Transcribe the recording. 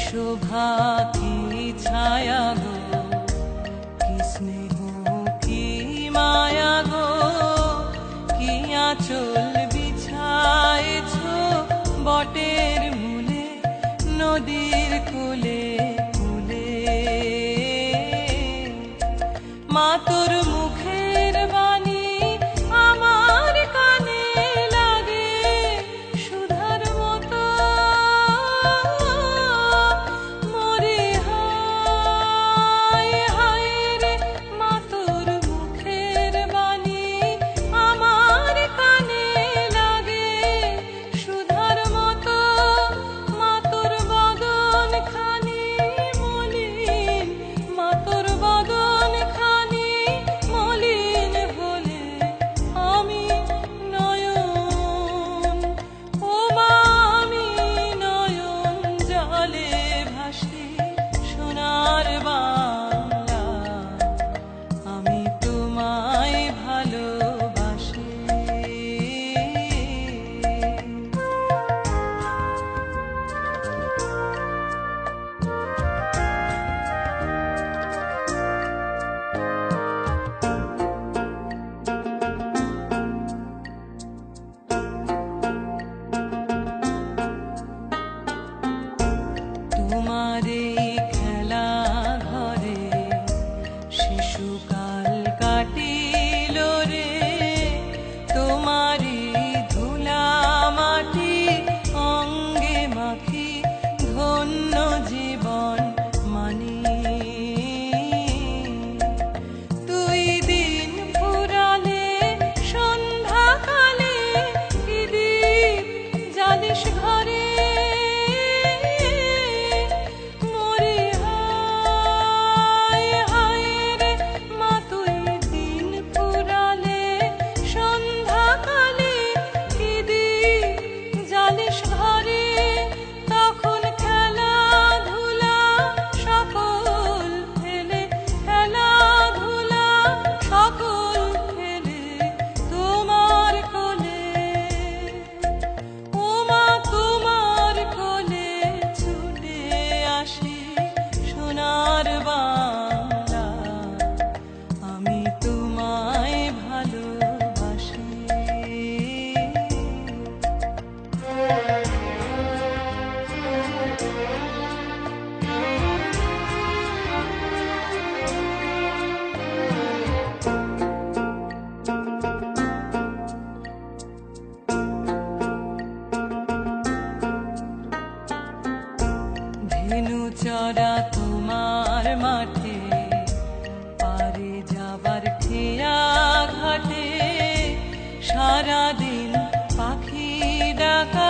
শোভা কি ছায়া গো কৃষ্ণের ধেনু চড়া তোমার মাঠে যাবার ঘাটে। সারাদিন পাখি ডাকা